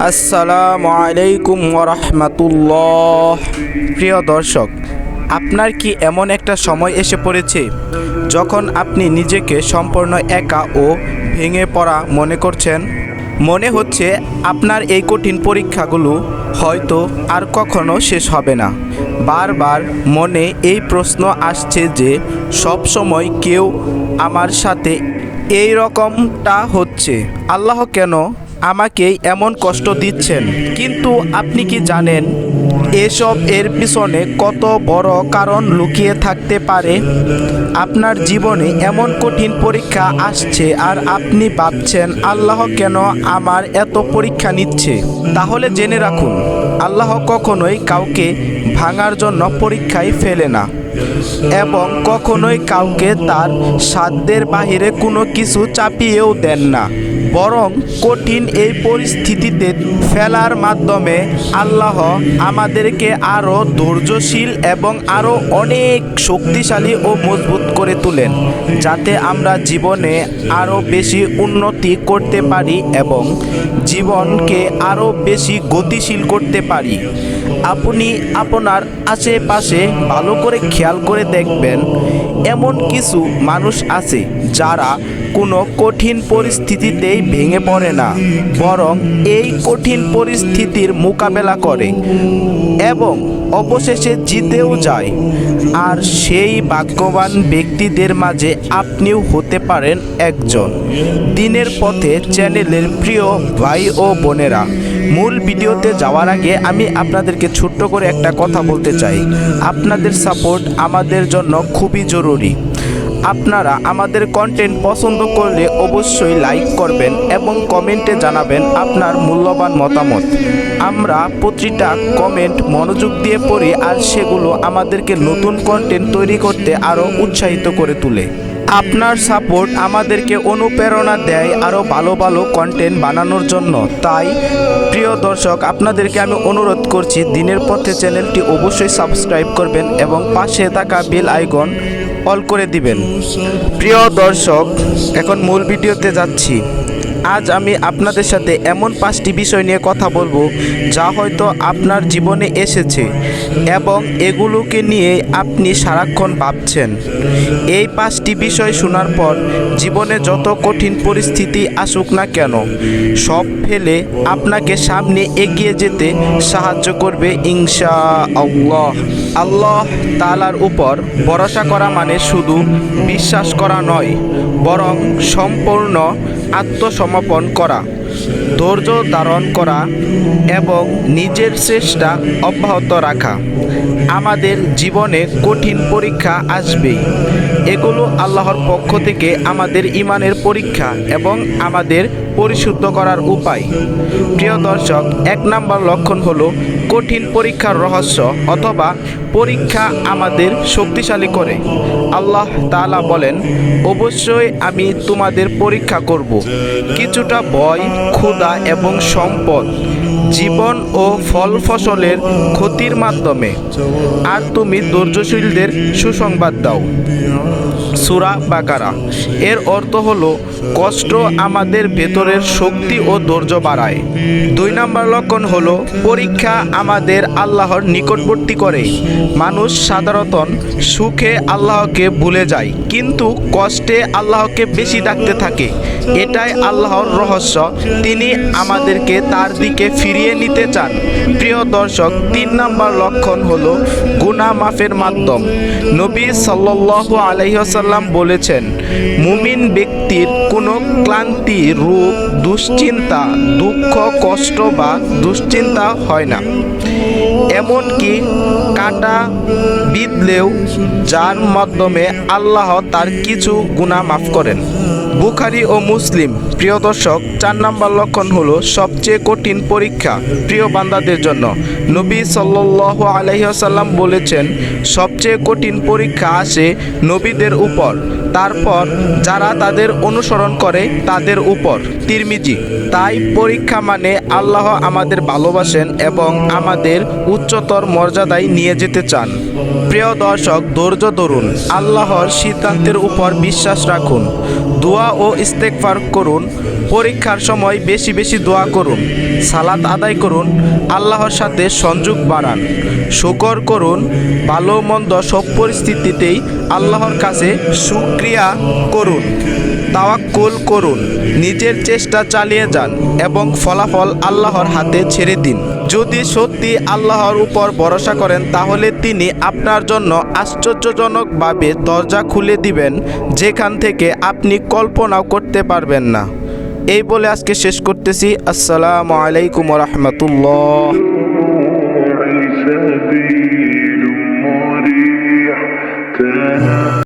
আসসালামু আলাইকুম রহমতুল্লাহ প্রিয় দর্শক, আপনার কি এমন একটা সময় এসে পড়েছে যখন আপনি নিজেকে সম্পূর্ণ একা ও ভেঙে পড়া মনে করছেন? মনে হচ্ছে আপনার এই কঠিন পরীক্ষাগুলো হয়তো আর কখনো শেষ হবে না। বারবার মনে এই প্রশ্ন আসছে যে সব সময় কেউ আমার সাথে এই রকমটা হচ্ছে। আল্লাহ কেন আমাকে এমন কষ্ট দিচ্ছেন। কিন্তু আপনি কি জানেন, এসব এর পিছনে কত বড় কারণ লুকিয়ে থাকতে পারে? আপনার জীবনে এমন কঠিন পরীক্ষা আসছে আর আপনি ভাবছেন, আল্লাহ কেন আমার এত পরীক্ষা নিচ্ছে? তাহলে জেনে রাখুন, আল্লাহ কখনোই কাউকে ভাঙার জন্য পরীক্ষায় ফেলে না। এবং কখনোই কাউকে তার সাধ্যের বাহিরে কোনো কিছু চাপিয়েও দেন না, বরং কঠিন এই পরিস্থিতিতে ফেলার মাধ্যমে আল্লাহ আমাদেরকে আরও ধৈর্যশীল এবং আরও অনেক শক্তিশালী ও মজবুত করে তোলেন, যাতে আমরা জীবনে আরও বেশি উন্নতি করতে পারি এবং জীবনকে আরও বেশি গতিশীল করতে পারি। আপনি আপনার আশেপাশে ভালো করে খেয়াল করে দেখবেন এমন কিছু মানুষ আছে যারা কোনো কঠিন পরিস্থিতিতেই ভেঙে পড়ে না, বরং এই কঠিন পরিস্থিতির মোকাবেলা করে এবং অবশেষে জিতেও যায়। আর সেই ভাগ্যবান ব্যক্তিদের মাঝে আপনিও হতে পারেন একজন। দিনের পথে চ্যানেলের প্রিয় ভাই ও বোনেরা, মূল ভিডিওতে যাওয়ার আগে আমি আপনাদেরকে ছোট্ট করে একটা কথা বলতে চাই। আপনাদের সাপোর্ট আমাদের জন্য খুবই জরুরি। আপনারা আমাদের কন্টেন্ট পছন্দ করলে অবশ্যই লাইক করবেন এবং কমেন্টে জানাবেন আপনার মূল্যবান মতামত। আমরা প্রতিটা কমেন্ট মনোযোগ দিয়ে পড়ি আর সেগুলো আমাদেরকে নতুন কন্টেন্ট তৈরি করতে আরও উৎসাহিত করে তোলে। আপনার সাপোর্ট আমাদেরকে অনুপ্রেরণা দেয় আরও ভালো ভালো কন্টেন্ট বানানোর জন্য। তাই, প্রিয় দর্শক, আপনাদেরকে আমি অনুরোধ করছি, দিনের পথে চ্যানেলটি অবশ্যই সাবস্ক্রাইব করবেন এবং পাশে থাকা বেল আইকন অল করে দিবেন। প্রিয় দর্শক এখন মূল ভিডিওতে যাচ্ছি। আজ আমি আপনাদের সাথে এমন পাঁচটি বিষয় নিয়ে কথা বলব যা হয়তো আপনার জীবনে এসেছে এবং এগুলোকে নিয়ে আপনি সারাক্ষণ ভাবছেন। এই পাঁচটি বিষয় শোনার পর জীবনে যত কঠিন পরিস্থিতি আসুক না কেন, সব ফেলে আপনাকে সামনে এগিয়ে যেতে সাহায্য করবে ইনশা আল্লাহ আল্লাহ তালার উপর ভরসা করা মানে শুধু বিশ্বাস করা নয়, বরং সম্পূর্ণ আত্মসমর্পণ করা। ধৈর্য ধারণ করা এবং নিজের চেষ্টা অব্যাহত রাখা। আমাদের জীবনে কঠিন পরীক্ষা আসবেই। এগুলো আল্লাহর পক্ষ থেকে আমাদের ইমানের পরীক্ষা এবং আমাদের পরিশুদ্ধ করার উপায়। প্রিয় দর্শক, এক নম্বর লক্ষণ হলো কঠিন পরীক্ষার রহস্য অথবা পরীক্ষা আমাদের শক্তিশালী করে। আল্লাহ তালা বলেন, অবশ্যই আমি তোমাদের পরীক্ষা করব। কিছুটা ভয়, ক্ষুধা এবং সম্পদ, জীবন ও ফল ফসলের ক্ষতির মাধ্যমে। আর তুমি ধৈর্যশীলদের সুসংবাদ দাও। সুরা বাকারা। এর অর্থ হলো, কষ্ট আমাদের ভেতরের শক্তি ও ধৈর্য বাড়ায়। দুই নম্বর লক্ষণ হলো, পরীক্ষা আমাদের আল্লাহর নিকটবর্তী করে। মানুষ সাধারণত সুখে আল্লাহকে ভুলে যায়, কিন্তু কষ্টে আল্লাহকে বেশি ডাকতে থাকে। এটাই আল্লাহর রহস্য। তিনি আমাদেরকে তার দিকে ফিরিয়ে নিতে চান। প্রিয় দর্শক, তিন নম্বর লক্ষণ হলো গুনাহ মাফের মাধ্যম। নবী সাল্লাল্লাহু আলাইসাল্লাম বলেছেন, মুমিন ব্যক্তির কোনো ক্লান্তি রূপ দুশ্চিন্তা, দুঃখ, কষ্ট বা দুশ্চিন্তা হয় না। এমনকি কাটা বিদলেও যার মাধ্যমে আল্লাহ তার কিছু গুনাহ মাফ করেন। বুখারি ও মুসলিম। প্রিয় দর্শক, চার নম্বর লক্ষণ হলো সবচেয়ে কঠিন পরীক্ষা প্রিয় বান্দাদের জন্য। নবী সাল্লাহ আলহিহাসাল্লাম বলেছেন, সবচেয়ে কঠিন পরীক্ষা আসে নবীদের উপর। তারপর যারা তাদের অনুসরণ করে তাদের উপর। তিরমিজি, তাই পরীক্ষা মানে আল্লাহ আমাদের ভালোবাসেন এবং আমাদের উচ্চতর মর্যাদায় নিয়ে যেতে চান। প্রিয় দর্শক, ধৈর্য ধরুন, আল্লাহর সিদ্ধান্তের উপর বিশ্বাস রাখুন, দোয়া ও ইস্তেকফার করুন, পরীক্ষার সময় বেশি বেশি দোয়া করুন, সালাত আদায় করুন, আল্লাহর সাথে সংযোগ বাড়ান, শুকর করুন, ভালো মন্দ সব পরিস্থিতিতেই আল্লাহর কাছে ক্রিয়া করুন, তাওয়াক্কুল করুন, নিজের চেষ্টা চালিয়ে যান এবং ফলাফল আল্লাহর হাতে ছেড়ে দিন। যদি সত্যি আল্লাহর উপর ভরসা করেন, তাহলে তিনি আপনার জন্য আশ্চর্যজনকভাবে দরজা খুলে দিবেন, যেখান থেকে আপনি কল্পনাও করতে পারবেন না। এই বলে আজকে শেষ করতেছি। আসসালামু আলাইকুম রহমতুল্লাহ।